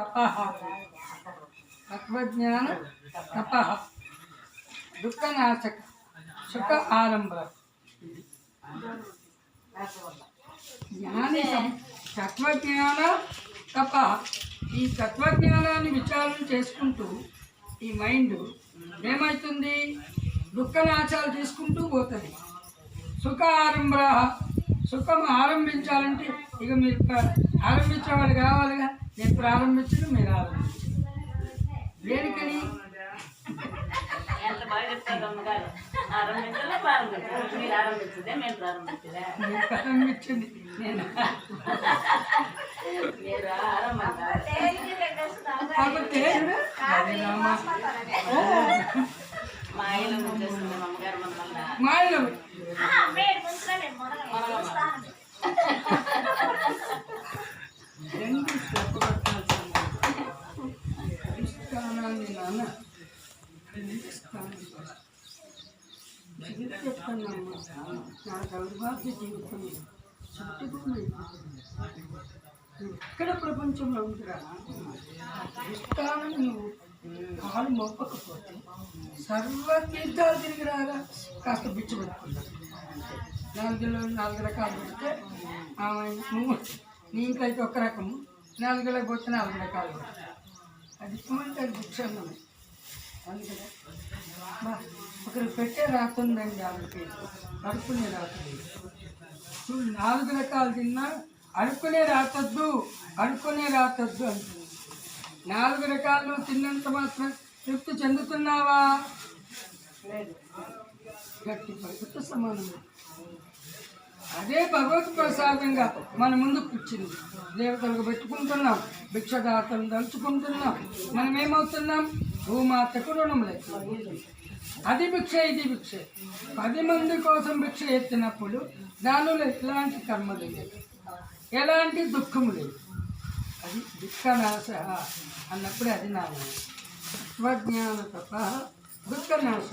తపహ తత్వజ్ఞాన తపహ దుఃఖనాశక సుఖ ఆరంభ. జ్ఞాని తత్వజ్ఞాన తప. ఈ తత్వజ్ఞానాన్ని విచారణ చేసుకుంటూ ఈ మైండ్ ఏమవుతుంది దుఃఖనాశాలు తీసుకుంటూ పోతుంది. సుఖ ఆరంభ. సుఖం ఆరంభించాలంటే ఇక మీరు ప్ర- ఆరంభించే వాళ్ళు కావాలిగా. నేను ప్రారంభించను మీరు ఆరంభించను దేనికని? ఎంత బాగా చెప్తారు అమ్మగారు? ఆరంభించాలి ప్రారంభించాలి మీరు ఆరంభించదే మేము ప్రారంభించలే నేను ప్రారంభించింది నేను. మీరు ఆరంభించాలి. మా ఆయన చేస్తుంది అమ్మగారు మన రెండు చెప్పబట్టాల్సింది అధిష్టానాన్ని నాన్న అధిష్టానం. నా దౌర్భాగ్య జీవితం చుట్టుకుని ఎక్కడ ప్రపంచంలో ఉందిరా దృష్టానం నువ్వు కాలు మొప్పకపోతే సర్వ తీర్థాలు తిరిగి రాగా కాస్త బిచ్చు పెట్టుకుంటా నాలుగులో నాలుగు రకాలు పెడితే ఆమె నువ్వు నీకు అయితే ఒక రకము. నాలుగులో పోతే నాలుగు రకాలు అది ఇష్టమంటే అది అందుకనే ఒకరు పెట్టే రాకుందండి ఆమెకి అడుకునే రాతుంది చూడు నాలుగు రకాలు తిన్నా అడుకునే రాతొద్దు అడుకునే రాతొద్దు అంటుంది. నాలుగు రకాలు తిన్నంత మాత్రం తృప్తి చెందుతున్నావా? లేదు. గట్టి పరిస్థితి సమానమే. అదే భగవత్ ప్రసాదంగా మన ముందుకు కూర్చుంది దేవతలకు పెట్టుకుంటున్నాం భిక్షదాతలు దలుచుకుంటున్నాం మనం ఏమవుతున్నాం భూమాతకు రుణం లేదు అది భిక్ష ఇది భిక్ష. పది మంది కోసం భిక్ష ఎత్తినప్పుడు దానిలో ఎలాంటి కర్మ లేదు. ఎలాంటి దుఃఖం లేదు. అది దుఃఖనాశ అన్నప్పుడు అది నా స్వజ్ఞాన తప దుఃఖనాశ.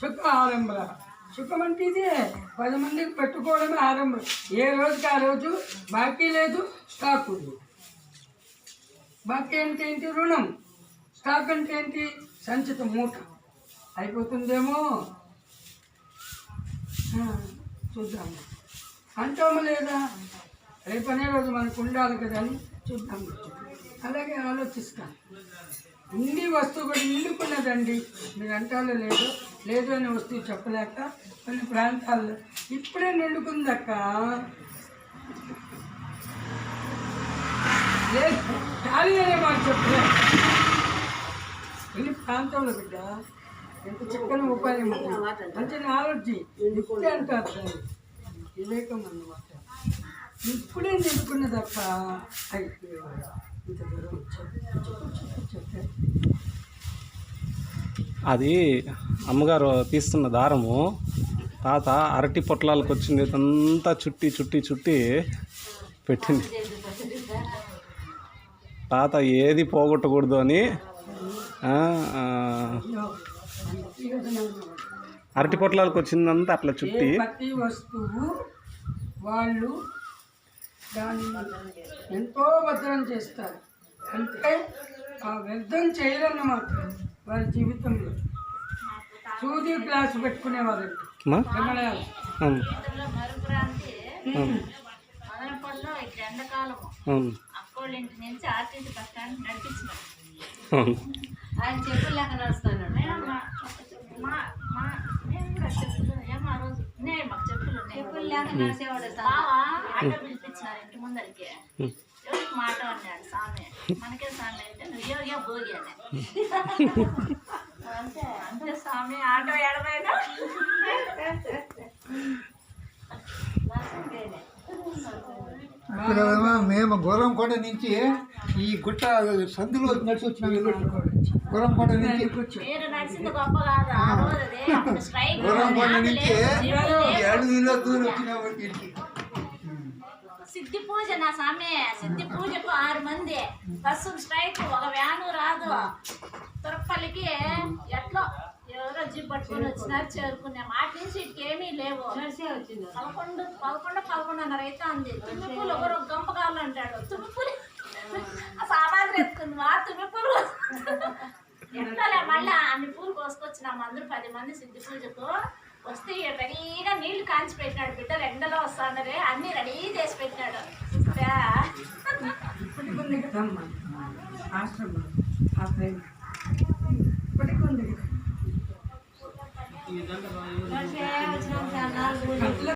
సుఖ ఆరంభ సుఖం అంటే ఇదే పది మందికి పెట్టుకోవడమే ఆరంభం. ఏ రోజుకి ఆ రోజు? బాకీ లేదు స్టాక్ బాకీ అంటే ఏంటి? రుణం. స్టాక్ అంటే ఏంటి? సంచిత మూట. అయిపోతుందేమో? చూద్దాము చూద్దాం. అంటామా లేదా? రేపనే రోజు మనకు ఉండాలి కదా అని చూద్దాం. అలాగే ఆలోచిస్తాను ఉండి వస్తువు కూడా నిండుకున్నదండి. మీరు అంటాలో లేదు లేదు అని వస్తువు చెప్పలేక కొన్ని ప్రాంతాల్లో ఇప్పుడే నిండుకుందక్క. లేదు ఖాళీ అనే మాట చెప్పలే. కొన్ని ప్రాంతంలో బిడ్డ? ఎంత చక్కని ఉపాయం ఉంది మంచి నాలెడ్జి ఇప్పుడే అంటారు వివేకం అన్నమాట. ఇప్పుడే నిండుకున్నదక్క. అయితే ఇంత దూరం వచ్చాను. అది అమ్మగారు తీస్తున్న దారము తాత అరటి పొట్లాలకు వచ్చింది అంతా చుట్టి చుట్టి చుట్టి పెట్టింది. తాత ఏది పోగొట్టకూడదు అని అరటి పొట్లాలకు వచ్చిందంతా అట్లా చుట్టి వస్తువు వాళ్ళు దాన్ని ఎంతో భద్రం చేస్తారు. అంటే ఆ వ్యర్థం చేయరన్నమాట. వారి జీవితంలో. సూది గ్లాసు పెట్టుకునేవారు. అమ్మా? రమణాలు అవును. మరుపురాంతి మొదలపల్లిలో ఇక్కడ ఎండాకాలము అవును. అక్కోళ్ళ ఇంటి నుంచి ఆర్టీసీ బస్ స్టాండ్ నడిపించినాం అవును. ఆయన చెప్పులు లేక నడుస్తాను మా మా నేను కూడా చెప్పులు ఏమో ఆ రోజు నేను మాకు చెప్పులు చెప్పులు లేక నడిచేవాడు బావా ఆటో పిలిపించినారు ఇంటి ముందరికి. మాట అన్నాడు స్వామి మేము గుర్రంకోట నుంచి ఈ గుట్ట సందులో నడిచి వచ్చినాం గుర్రంకోట నుంచి గుర్రంకోట నుంచి లేవు. అడవిలో దూరం వచ్చినాము సిద్ధి పూజ నా సామె సిద్ధి పూజకు బస్సు స్ట్రైక్ ఒక వ్యాను రాదు. తురపల్లికి ఎట్లో ఎవరో జీప్ పట్టుకొని వచ్చినారు చేరుకున్నాం అటు నుంచి ఇటుకి ఏమీ లేవు పదకొండు పదకొండు పదకొండున్నర అయితే ఉంది తుమ్మిపూలు ఒకరు గంప కావాలంటాడు తుమ్మిపూలు. ఆ సామాగ్రి ఎత్తుకుంది మాత్రమే పూలు ఎంతలే మళ్ళా అన్ని పూలు కోసుకొచ్చినాము అందరూ పది మంది సిద్ధి పూజకు. వస్తే రెడీగా నీళ్ళు కాంచి పెట్టినాడు బిడ్డలు ఎండలో వస్తాండరే అన్ని రెడీ చేసి పెట్టినాడు. ఇప్పటికి ఉంది కదమ్మా. ఆశ్రమం ఆ ప్రేమ ఇప్పటికి ఉంది కదా